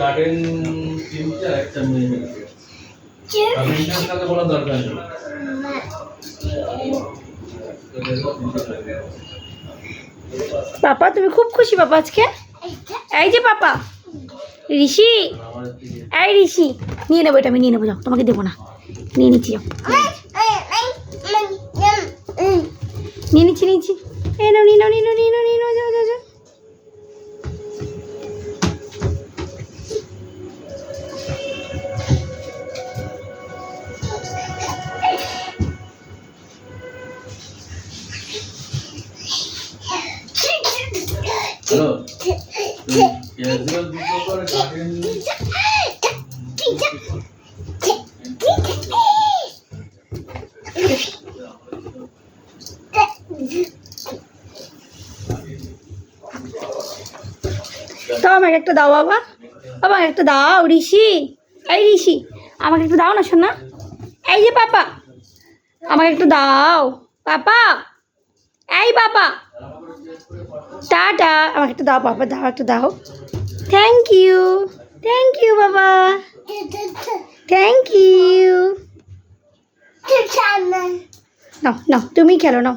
Garden তিনটে একটা মেয়ে দরকার নেই। পাপা তুমি খুব খুশি পাপা আজকে? এই যে পাপা। ঋষি এই ঋষি। নিয়ে নেব এটা আমি নিয়ে নেব যাও তোমাকে দেবো না। নিয়ে নিচ্ছি যাও। নিয়ে নিচ্ছি নিচ্ছি। এই নাও নিয়ে নাও নিয়ে নাও দাও আমাকে একটা দাও বাবা। বাবা একটা দাও, ঋষি। এই ঋষি, আমাকে একটু দাও না, শোনা এই যে পাপা, আমাকে একটু দাও। পাপা, এই পাপা। টাটা। আমাকে একটু দাও বাবা দাও একটু দাও। থ্যাংক ইউ থ্যাংক ইউ বাবা। থ্যাংক ইউ নাও নাও তুমি খেলো নাও।